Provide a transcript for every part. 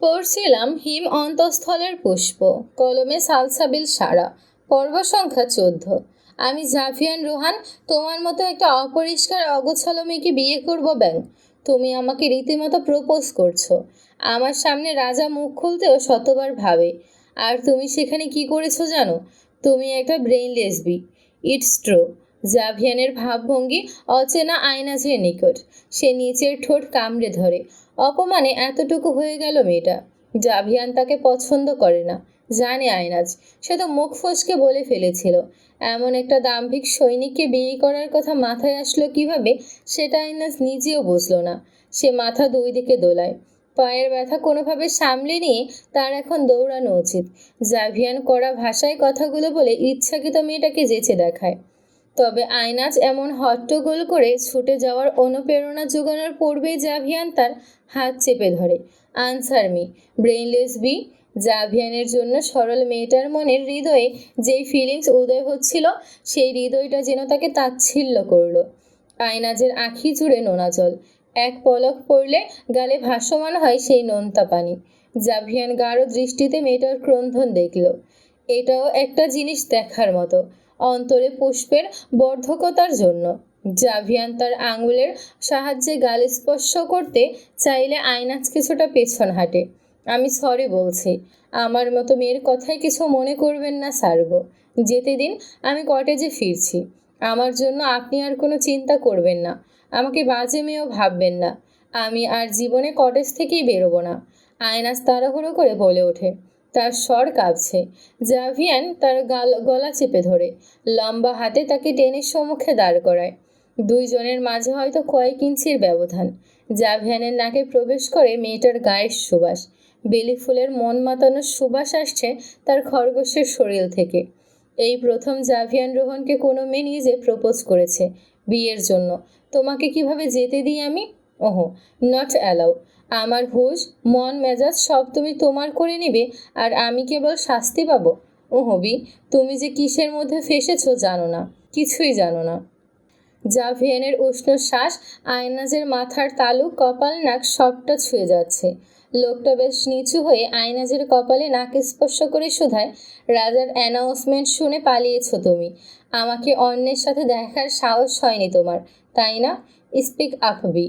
পড়ছিলাম হিম অন্তঃস্থলের পুষ্প, কলমে সালসাবিল সারা, পর্ব সংখ্যা চোদ্দ। আমি জাফিয়ান রোহান, তোমার মতো একটা অপরিষ্কার, অগোছালো মেয়েকে বিয়ে করব ব্যাং। তুমি আমাকে রীতিমতো প্রপোজ করছ। আমার সামনে রাজা মুখ খুলতেও শতবার ভাবে। আর তুমি সেখানে কি করেছ জানো? তুমি একটা ব্রেইন লেসবি ইটস ট্রু। জাভিয়ানের ভাবভঙ্গি অচেনা আয়নাজের নিকট। সে নিচের ঠোঁট কামড়ে ধরে। অপমানে এতটুকু হয়ে গেল মেয়েটা। জাভিয়ান তাকে পছন্দ করে না। জানে আয়নাজ সে তো মুখ ফসকে বলে ফেলেছিল। এমন একটা দাম্ভিক সৈনিককে বিয়ে করার কথা মাথায় আসলো কীভাবে, সেটা আয়নাজ নিজেও বুঝলো না। সে মাথা দুই দিকে দোলায়। পায়ের ব্যথা কোনোভাবে সামলে নিয়ে তার এখন দৌড়ানো উচিত। জাভিয়ান করা ভাষায় কথাগুলো বলে ইচ্ছাকৃত মেয়েটাকে যেচে দেখায়। তবে আয়নাজ এমন হট্টগোল করে ছুটে যাওয়ার অনুপ্রেরণা যোগানোর পূর্বেই জাভিয়ান তার হাত চেপে ধরে। আনসার মি, ব্রেইনলেস বি, জাভিয়ানের জন্য সরল মেয়েটার মনের হৃদয়ে যেই ফিলিংস উদয় হচ্ছিল, সেই হৃদয়টা যেন তাকে তাচ্ছিল্য করল। আয়নাজের আঁখি জুড়ে নোনা জল। এক পলক পড়লে গালে ভাসমান হয় সেই নোনতা পানি। জাভিয়ান গাঢ় দৃষ্টিতে মেয়েটার ক্রন্ধন দেখল। এটাও একটা জিনিস দেখার মতো। অন্তরে পুষ্পের বর্ধকতার জন্য। জাভিয়ান তার আঙুলের সাহায্যে গাল স্পর্শ করতে চাইলে আয়নাজ কিছুটা পেছন হাঁটে। আমি সরি বলছি। আমার মতো মেয়ের কথায় কিছু মনে করবেন না, সার্গো। যেতে দিন, আমি কটেজে ফিরছি। আমার জন্য আপনি আর কোনো চিন্তা করবেন না। আমাকে বাজে মেয়েও ভাববেন না। আমি আর জীবনে কটেজ থেকেই বেরোবো না। আয়নাস তাড়াহুড়ো করে বলে ওঠে। তার স্বর কাঁপছে। জাভিয়ান তার গাল, গলা চেপে ধরে। লম্বা হাতে তাকে টেনের সম্মুখে দাঁড় করায়। দুইজনের মাঝে হয়তো কয়েক ইঞ্চির ব্যবধান। জাভিয়ানের নাকে প্রবেশ করে মেয়েটার গায়ের সুবাস। বেলি ফুলের মন মাতানোর সুবাস আসছে তার খরগোশের শরীর থেকে। এই প্রথম জাভিয়ান রোহনকে কোনো মেয়ে নিজে প্রপোজ করেছে বিয়ের জন্য। তোমাকে কীভাবে যেতে দিই আমি? ওহো নট অ্যালাউ আমার হুশ, মন, মেজাজ সব তুমি তোমার করে নিবে আর আমি কেবল শাস্তি পাবো। ও হবি, তুমি যে কিসের মধ্যে ফেসেছো জানো না, কিছুই জানো না। যা ভেনের উষ্ণ শ্বাস, আয়নাজের মাথার তালু, কপাল, নাক সবটা ছুঁয়ে যাচ্ছে। লোকটা বেশ নিচু হয়ে আয়নাজের কপালে নাক স্পর্শ করে শুধায়, রাজার অ্যানাউন্সমেন্ট শুনে পালিয়েছ তুমি। আমাকে অন্যের সাথে দেখার সাহস হয়নি তোমার, তাই না? স্পিক আপবি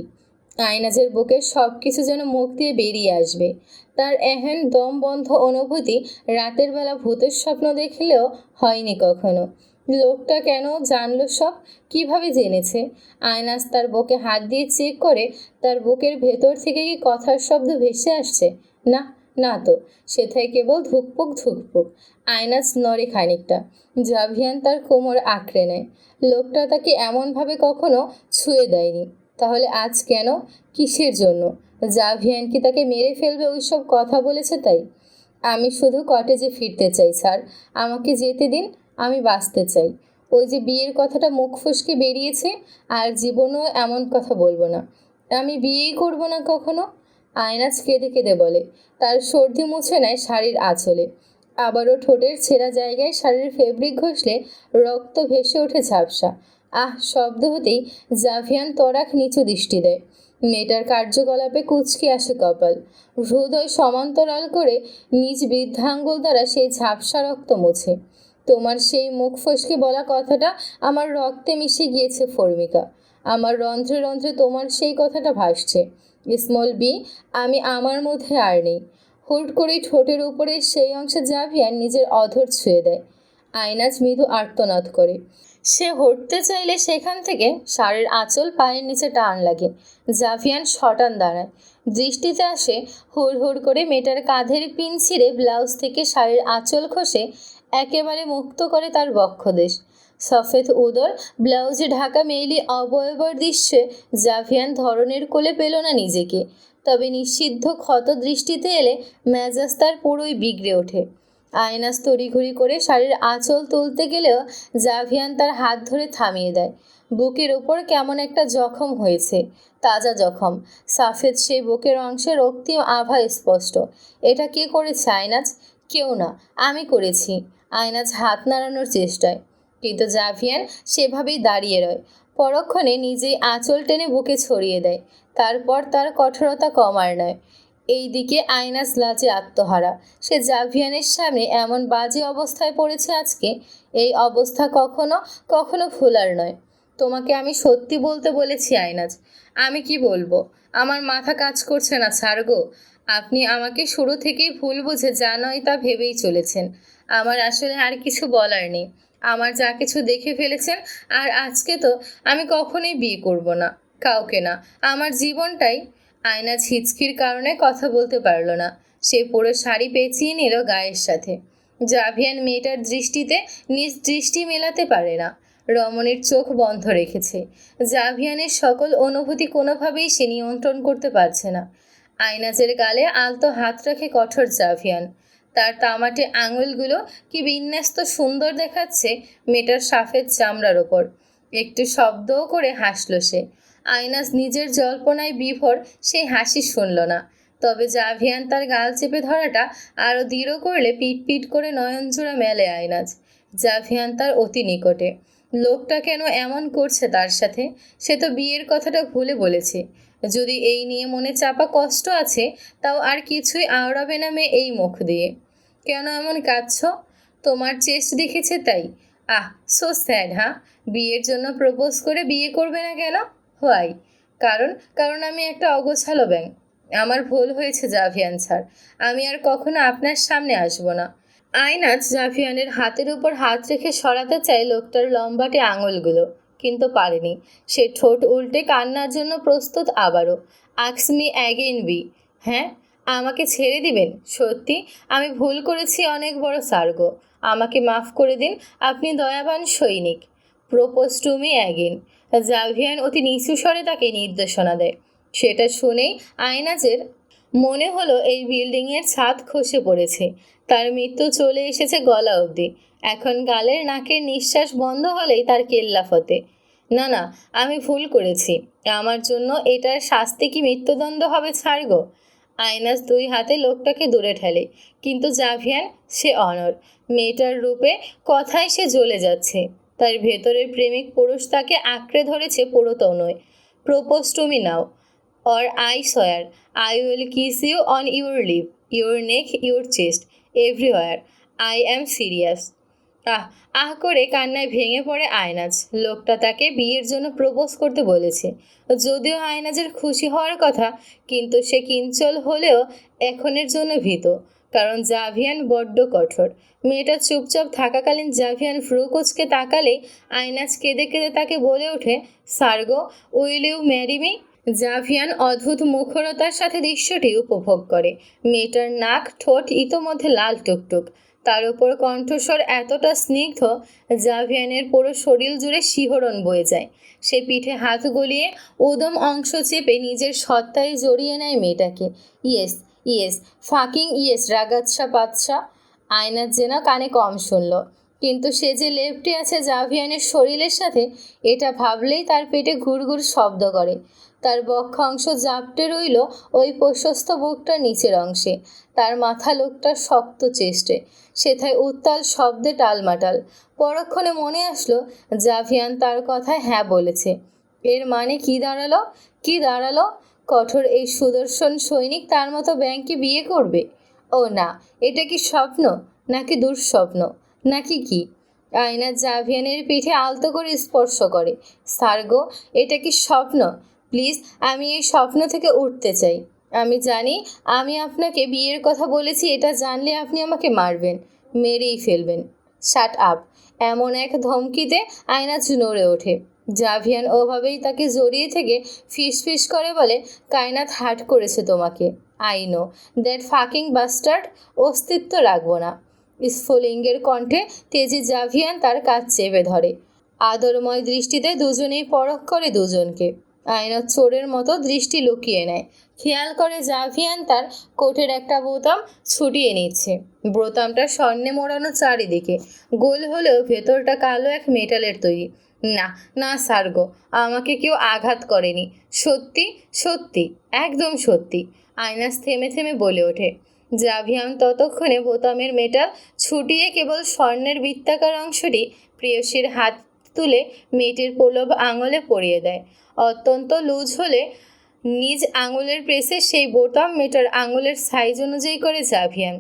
আয়নাজের বুকে সব কিছু যেন মুখ দিয়ে বেরিয়ে আসবে। তার এহেন দম বন্ধ অনুভূতি রাতের বেলা ভূতের স্বপ্ন দেখলেও হয়নি কখনো। লোকটা কেন জানলো সব? কীভাবে জেনেছে? আয়নাস তার বুকে হাত দিয়ে চেক করে তার বুকের ভেতর থেকে কি কথার শব্দ ভেসে আসছে? না না তো, সেথায় কেবল ধুকপুক ধুকপুক। আয়নাস নড়ে খানিকটা। জাভিয়ান তার কোমর আঁকড়ে নেয়। লোকটা তাকে এমনভাবে কখনো ছুঁয়ে দেয়নি। তাহলে আজ কেন? কিসের জন্য? জাভিয়ান কি তাকে মেরে ফেলবে ওইসব কথা বলেছে তাই? আমি শুধু কটেজে ফিরতে চাই, স্যার। আমাকে যেতে দিন, আমি বাঁচতে চাই। ওই যে বিয়ের কথাটা মুখ ফুসকে বেরিয়েছে, আর জীবনেও এমন কথা বলব না। আমি বিয়েই করব না কখনো? আয়নাজ কেঁদে কেঁদে বলে। তার সর্দি মুছে নেয় শাড়ির আঁচলে। আবারও ঠোঁটের ছেঁড়া জায়গায় শাড়ির ফেব্রিক ঘষলে রক্ত ভেসে ওঠে ঝাপসা। আহ, শব্দ হতেই জাভিয়ান তরাক নিচু দৃষ্টি দেয়। মেয়েটার কার্যকলাপে কুচকে আসে কপাল। হৃদয় সমান্তরাল করে নিজ বৃদ্ধাঙ্গুল দ্বারা সেই ঝাপসা রক্ত মুছে। তোমার সেই মুখ ফসকে বলা কথাটা আমার রক্তে মিশে গিয়েছে, ফর্মিকা। আমার রন্ধ্রে রন্ধ্রে তোমার সেই কথাটা ভাসছে। স্মল বি, আমি আমার মধ্যে আর নেই। হুট করেই ঠোঁটের উপরে সেই অংশে জাভিয়ান নিজের অধর ছুঁয়ে দেয়। আয়নাজ মৃদু আর্তনাদ করে। সে হটতে চাইলে সেখান থেকে শাড়ির আঁচল পায়ের নিচে টান লাগে। জাভিয়ান শটান দাঁড়ায়। দৃষ্টিতে আসে হুড় হুড় করে মেয়েটার কাঁধের পিন ছিঁড়ে ব্লাউজ থেকে শাড়ির আঁচল খসে একেবারে মুক্ত করে তার বক্ষদেশ। সফেদ উদর, ব্লাউজে ঢাকা মেইলি অবয়বর দৃশ্যে জাভিয়ান ধরনের কোলে পেল না নিজেকে। তবে নিষিদ্ধ ক্ষত দৃষ্টিতে এলে মেজাজ তার পুরোই বিগড়ে ওঠে। আয়নাস তড়িঘড়ি করে শাড়ির আঁচল তুলতে গেলেও জাভিয়ান তার হাত ধরে থামিয়ে দেয়। বুকের ওপর কেমন একটা জখম হয়েছে, তাজা জখম। সাফেদ সেই বুকের অংশে রক্তিম আভা স্পষ্ট। এটা কে করেছে আয়নাজ? কেউ না, আমি করেছি। আয়নাজ হাত নাড়ানোর চেষ্টায়। কিন্তু জাভিয়ান সেভাবেই দাঁড়িয়ে রয়। পরক্ষণে নিজেই আঁচল টেনে বুকে ছড়িয়ে দেয়। তারপর তার কঠোরতা কমার নয়। এইদিকে আয়নাস লাজে আত্মহারা। সে জাভিয়ানের সামনে এমন বাজে অবস্থায় পড়েছে আজকে। এই অবস্থা কখনো কখনো ভোলার নয়। তোমাকে আমি সত্যি বলতে বলেছি আয়নাজ আমি কি বলব? আমার মাথা কাজ করছে না ছাড়গো আপনি আমাকে শুরু থেকেই ভুল বুঝে যা নয় তা ভেবেই চলেছেন। আমার আসলে আর কিছু বলার নেই। আমার যা কিছু দেখে ফেলেছেন, আর আজকে তো আমি কখনোই বিয়ে করব না। কাউকে না। আমার জীবনটাই আয়না ছিচকির কারণে কথা বলতে পারল না। সে পুরো শাড়ি পেঁচিয়ে নিল গায়ের সাথে। জাভিয়ান মেয়েটার দৃষ্টিতে নিজ দৃষ্টি মেলাতে পারে না। রমণীর চোখ বন্ধ রেখেছে। জাভিয়ানের সকল অনুভূতি কোনোভাবেই সে নিয়ন্ত্রণ করতে পারছে না। আয়নাজের গালে আলতো হাত রাখে কঠোর জাভিয়ান। তার তামাটে আঙুলগুলো কি বিন্যস্ত সুন্দর দেখাচ্ছে মেয়েটার সাফেদ চামড়ার ওপর। একটু শব্দও করে হাসল সে। আয়নাস নিজের জল্পনায় বিভোর সেই হাসি শুনল না। তবে জাভিয়ান তার গাল চেপে ধরাটা আরও দৃঢ় করলে পিট পিট করে নয়নজোড়া মেলে আয়নাজ জাভিয়ান তার অতি নিকটে। লোকটা কেন এমন করছে তার সাথে? সে তো বিয়ের কথাটা ভুলে বলেছে। যদি এই নিয়ে মনে চাপা কষ্ট আছে, তাও আর কিছুই আওড়াবে না মেয়ে এই মুখ দিয়ে। কেন এমন কাঁদছ? তোমার চেস্ট দেখেছে তাই। আহ সো স্যাড হ্যাঁ বিয়ের জন্য প্রপোজ করে বিয়ে করবে না কেন? হোয়াই কারণ কারণ আমি একটা অগোছালো ব্যাং। আমার ভুল হয়েছে, জাভিয়ান স্যার। আমি আর কখনো আপনার সামনে আসব না। আয়নাজ জাভিয়ানের হাতের উপর হাত রেখে সরাতে চায় লোকটার লম্বাটে আঙুলগুলো, কিন্তু পারেনি। সে ঠোঁট উল্টে কান্নার জন্য প্রস্তুত আবারও। আক্স মি অ্যাগেন বি হ্যাঁ? আমাকে ছেড়ে দিবেন? সত্যি? আমি ভুল করেছি অনেক বড় সার্গ আমাকে মাফ করে দিন। আপনি দয়াবান সৈনিক। Propose to me again Javian অতি নিচু স্বরে তাকে নির্দেশনা দেয়। সেটা শুনেই আয়নাজের মনে হলো এই বিল্ডিংয়ের ছাদ খসে পড়েছে। তার মৃত্যু চলে এসেছে গলা অবধি। এখন গালের নাকের নিঃশ্বাস বন্ধ হলেই তার কেল্লা ফতে। না না, আমি ভুল করেছি। আমার জন্য এটার শাস্তি কি মৃত্যুদণ্ড হবে ছাড়গ আয়নাস দুই হাতে লোকটাকে দূরে ঠেলে। কিন্তু জাভিয়ান, সে অনর মেয়েটার রূপে কথায় সে জ্বলে যাচ্ছে। তার ভেতরের প্রেমিক পুরুষ তাকে আঁকড়ে ধরেছে পুরোতনয়। Propose to me now. or I swear I will kiss you on your lip, your neck, your chest, everywhere. I am serious. আহ আহ করে কান্নায় ভেঙে পড়ে আয়নাজ। লোকটা তাকে বিয়ের জন্য প্রপোজ করতে বলেছে। যদিও আয়নাজের খুশি হওয়ার কথা কিন্তু সে কিঞ্চল হলেও এখনের জন্য ভীত। কারণ জাভিয়ান বড্ড কঠোর। মেয়েটা চুপচাপ থাকাকালীন জাভিয়ান ফ্রুকোচকে তাকালে আয়নাজ কেঁদে কেঁদে তাকে বলে ওঠে, সার্গো, will you marry me? Javian অদ্ভুত মুখরতার সাথে দৃশ্যটি উপভোগ করে। মেয়েটার নাক, ঠোঁট ইতোমধ্যে লাল টুকটুক। তার উপর কণ্ঠস্বর এতটা স্নিগ্ধ, জাভিয়ানের পুরো শরীর জুড়ে শিহরণ বয়ে যায়। সে পিঠে হাত গলিয়ে উদম অংশ চেপে নিজের সত্তায় জড়িয়ে নেয় মেয়েটাকে। ইয়েস ইয়েস, ফাকিং ইয়েস, রাগাচ্ছা পাচ্ছা আয়নার যেন কানে কম শুনল। কিন্তু সে যে লেপটে আছে জাভিয়ানের শরীরের সাথে, এটা ভাবলেই তার পেটে ঘুরঘুর শব্দ করে। তার বক্ষ অংশ জাপটে রইল ওই প্রশস্ত বুকটার নিচের অংশে। তার মাথা লোকটার শক্ত চেষ্টে। সেথায় উত্তাল শব্দে টালমাটাল। পরক্ষণে মনে আসলো জাভিয়ান তার কথায় হ্যাঁ বলেছে। এর মানে কি দাঁড়াল? কি দাঁড়াল? কঠোর এই সুদর্শন সৈনিক তার মতো ব্যাংকে বিয়ে করবে? ও না, এটা কি স্বপ্ন? নাকি দুঃস্বপ্ন? নাকি কি? আয়না জাভিয়ানের পিঠে আলতো করে স্পর্শ করে। সার্গো এটা কি স্বপ্ন? প্লিজ, আমি এই স্বপ্ন থেকে উঠতে চাই। আমি জানি, আমি আপনাকে বিয়ের কথা বলেছি, এটা জানলে আপনি আমাকে মারবেন, মেরেই ফেলবেন। Shut up. এমন এক ধমকিতে আয়না নড়ে ওঠে। জাভিয়ান ওভাবেই তাকে জড়িয়ে থেকে ফিস ফিস করে বলে, কায়নাত হাট করেছে তোমাকে। I know that fucking bastard অস্তিত্ব রাখব না। স্ফুলিঙ্গের কণ্ঠে তেজি জাভিয়ান তার কাজ চেপে ধরে। আদরময় দৃষ্টিতে দুজনেই পরখ করে দুজনকে। আয়না চোরের মতো দৃষ্টি লুকিয়ে নেয়। খেয়াল করে জাভিয়ান তার কোটের একটা বোতাম ছুটিয়ে নিচ্ছে। বোতামটা স্বর্ণে মোড়ানো চারিদিকে। গোল হলেও ভেতরটা কালো এক মেটালের তৈরি। না না সার্গো আমাকে কেউ আঘাত করেনি। সত্যি সত্যি, একদম সত্যি, আয়নাস থেমে থেমে বলে ওঠে। জাভিয়ান ততক্ষণে বোতামের মেটাল ছুটিয়ে কেবল স্বর্ণের বৃত্তাকার অংশটি প্রেয়সীর হাত তুলে মেয়েটির প্রলোভ আঙুলে পরিয়ে দেয়। অত্যন্ত লুজ হলে নিজ আঙুলের প্রেসে সেই বোতাম মেয়েটার আঙুলের সাইজ অনুযায়ী করে জাভিয়ান,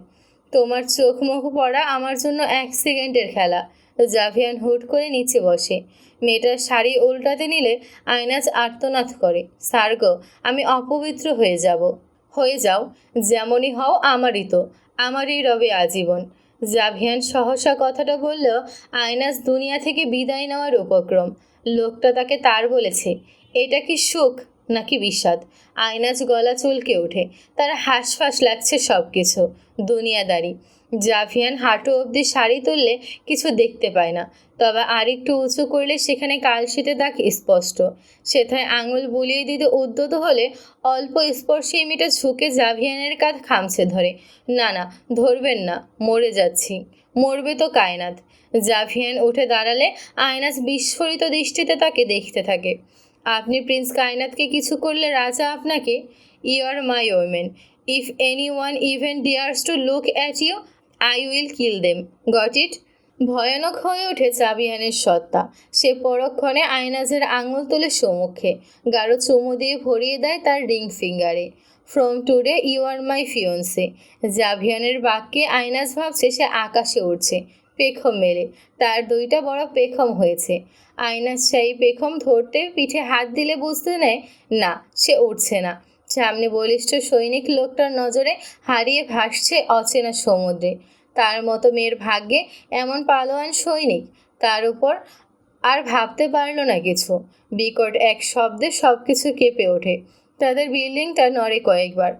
তোমার চোখ মুখ পড়া আমার জন্য এক সেকেন্ডের খেলা। জাভিয়ান হুট করে নিচে বসে। মেয়েটার শাড়ি উল্টাতে নিলে আয়নাজ আর্তনাদ করে। সার্গ, আমি অপবিত্র হয়ে যাব। হয়ে যাও, যেমনই হও আমারই তো। আমারই রবে আজীবন। জাভিয়ান সহসা কথাটা বললেও আয়নাজ দুনিয়া থেকে বিদায় নেওয়ার উপক্রম। লোকটা তাকে তার বলেছে, এটা কি সুখ নাকি বিষাদ? আয়নাজ গলা চুলকে ওঠে। তার হাঁসফাঁস লাগছে সব কিছু দুনিয়াদারি। জাভিয়ান হাঁটু অবধি শাড়ি তুললে কিছু দেখতে পায় না। তবে আরেকটু উঁচু করলে সেখানে কালশিটে দাগ স্পষ্ট। সেথায় আঙুল বুলিয়ে দিতে উদ্যত হলে অল্প স্পর্শে মেয়েটা ঝুঁকে জাভিয়ানের কাঁধ খামছে ধরে। না না, ধরবেন না, মরে যাচ্ছি। মরবে তো কায়নাত জাভিয়ান উঠে দাঁড়ালে আয়নাস বিস্ফোরিত দৃষ্টিতে তাকে দেখতে থাকে। আপনি প্রিন্স কায়নাতকে কিছু করলে রাজা আপনাকে? You are my woman if anyone even dares to look at you I will kill them got it ভয়ানক হয়ে ওঠে জাবিয়ানের সত্তা। সে পরক্ষণে আয়নাজের আঙুল তোলে সম্মুখে গাঢ় চুমু দিয়ে ভরিয়ে দেয় তার ring ফিঙ্গারে। From today you are my fiancee জাভিয়ানের বাক্যে আয়নাজ ভাবছে, সে আকাশে উঠছে পেখম মেলে। তার দুইটা বড় পেখম হয়েছে। আয়নাজ সেই পেখম ধরতে পিঠে হাত দিলে বুঝতে নেয়, না, সে উঠছে না। সামনে বলিষ্ঠ সৈনিক লোকটার নজরে হারিয়ে ভাসছে অচেনা সমুদ্রে। তার মতো মেয়ের ভাগ্যে এমন পালোয়ান সৈনিক, তার উপর আর ভাবতে পারল না কিছু। বিকট এক শব্দে সব কিছু কেঁপে ওঠে। তাদের বিল্ডিংটা নড়ে কয়েকবার।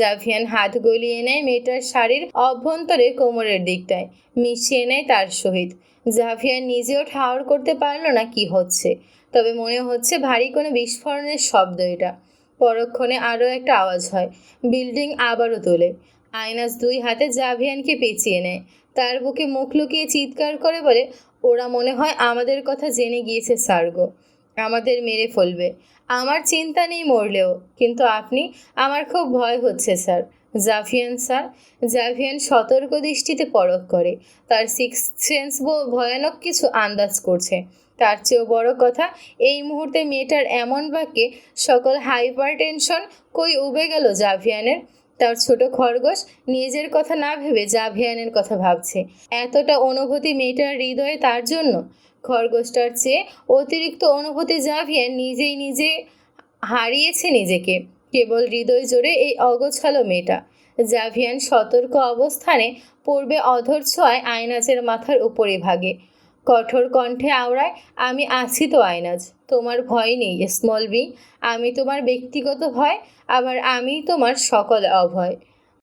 জাভিয়ান হাত গলিয়ে নেয় মেয়েটার শাড়ির অভ্যন্তরে কোমরের দিকটায়, মিশিয়ে নেয় তার সহিত। জাভিয়ান নিজেও ঠাওর করতে পারল না কি হচ্ছে। তবে মনে হচ্ছে ভারী কোনো বিস্ফোরণের শব্দ এটা। পরক্ষণে আরও একটা আওয়াজ হয়। বিল্ডিং আবারও তোলে। আয়নাস দুই হাতে জাভিয়ানকে পেঁচিয়ে নেয়। তার বুকে মুখ লুকিয়ে চিৎকার করে বলে, ওরা মনে হয় আমাদের কথা জেনে গিয়েছে, সার্গো। আমাদের মেরে ফেলবে। আমার চিন্তা নেই মরলেও, কিন্তু আপনি আমার খুব ভয় হচ্ছে, স্যার। জাভিয়ান স্যার, জাভিয়ান সতর্ক দৃষ্টিতে পরখ করে। তার সিক্স সেন্স ভয়ানক কিছু আন্দাজ করছে। তার চেয়েও বড় কথা, এই মুহূর্তে মেয়েটার এমন বাক্যে সকল হাইপার টেনশন কই উবে গেল জাভিয়ানের? তার ছোট খরগোশ নিজের কথা না ভেবে জাভিয়ানের কথা ভাবছে। এতটা অনুভূতি মেয়েটার হৃদয়ে তার জন্য? খরগোশটার চেয়ে অতিরিক্ত অনুভূতি জাভিয়ান নিজেই নিজে হারিয়েছে নিজেকে। কেবল হৃদয় জোরে এই অগোছালো মেয়েটা। জাভিয়ান সতর্ক অবস্থানে পূর্বে অধর ছোঁয়ায় আয়নাচের মাথার উপরে ভাগে। কঠোর কণ্ঠে আওড়ায়, আমি আছি তো আয়নাজ তোমার ভয় নেই, স্মল বি। আমি তোমার ব্যক্তিগত ভয়, আবার আমি তোমার সকল অভয়।